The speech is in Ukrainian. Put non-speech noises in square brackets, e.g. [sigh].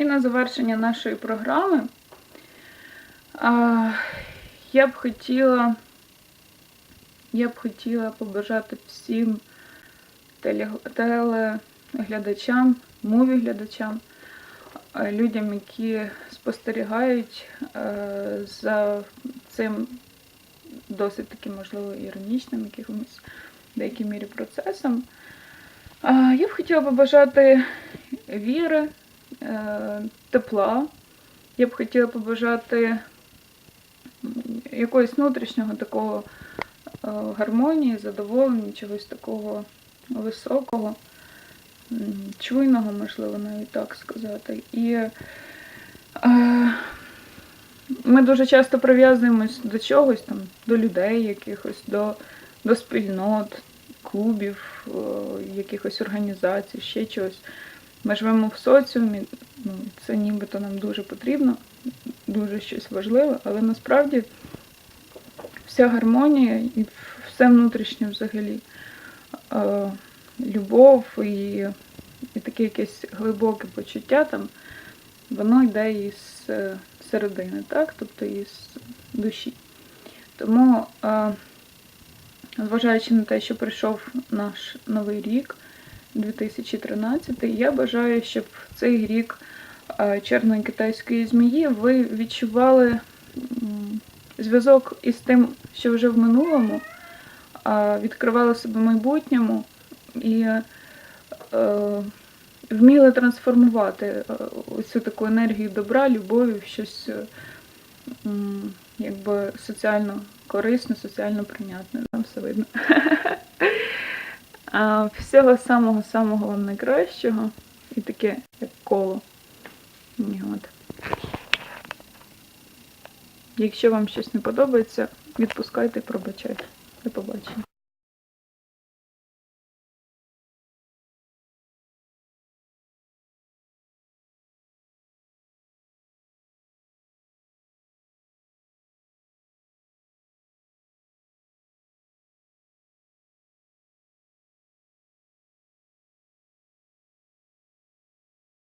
І на завершення нашої програми я б хотіла, я б хотіла побажати всім теле- телеглядачам, муві-глядачам, е, людям, які спостерігають за цим досить таки, можливо, іронічним якимось в деякій мірі процесом. Я б хотіла побажати віри, тепла. Я б хотіла побажати якогось внутрішнього такого е, гармонії, задоволення, чогось такого високого, чуйного, можливо, навіть так сказати. І е, ми дуже часто прив'язуємось до чогось там, до людей якихось, до, до спільнот, клубів, е, якихось організацій, ще чогось. Ми живемо в соціумі, ну, це нібито нам дуже потрібно, дуже щось важливе, але насправді вся гармонія і все внутрішнє взагалі. Е, любов і, і таке якесь глибоке почуття там, воно йде із е, середини, так? тобто із душі. Тому, е, зважаючи на те, що прийшов наш новий рік, 2013, я бажаю, щоб цей рік чорної китайської змії ви відчували зв'язок із тим, що вже в минулому, відкривали себе в майбутньому і е, вміли трансформувати е, цю таку енергію добра, любові в щось е, якби соціально корисне, соціально прийнятне. Там все видно. [laughs] А, Всього самого-самого вам найкращого і таке як коло. От. Якщо вам щось не подобається, відпускайте пробачайте. До побачення.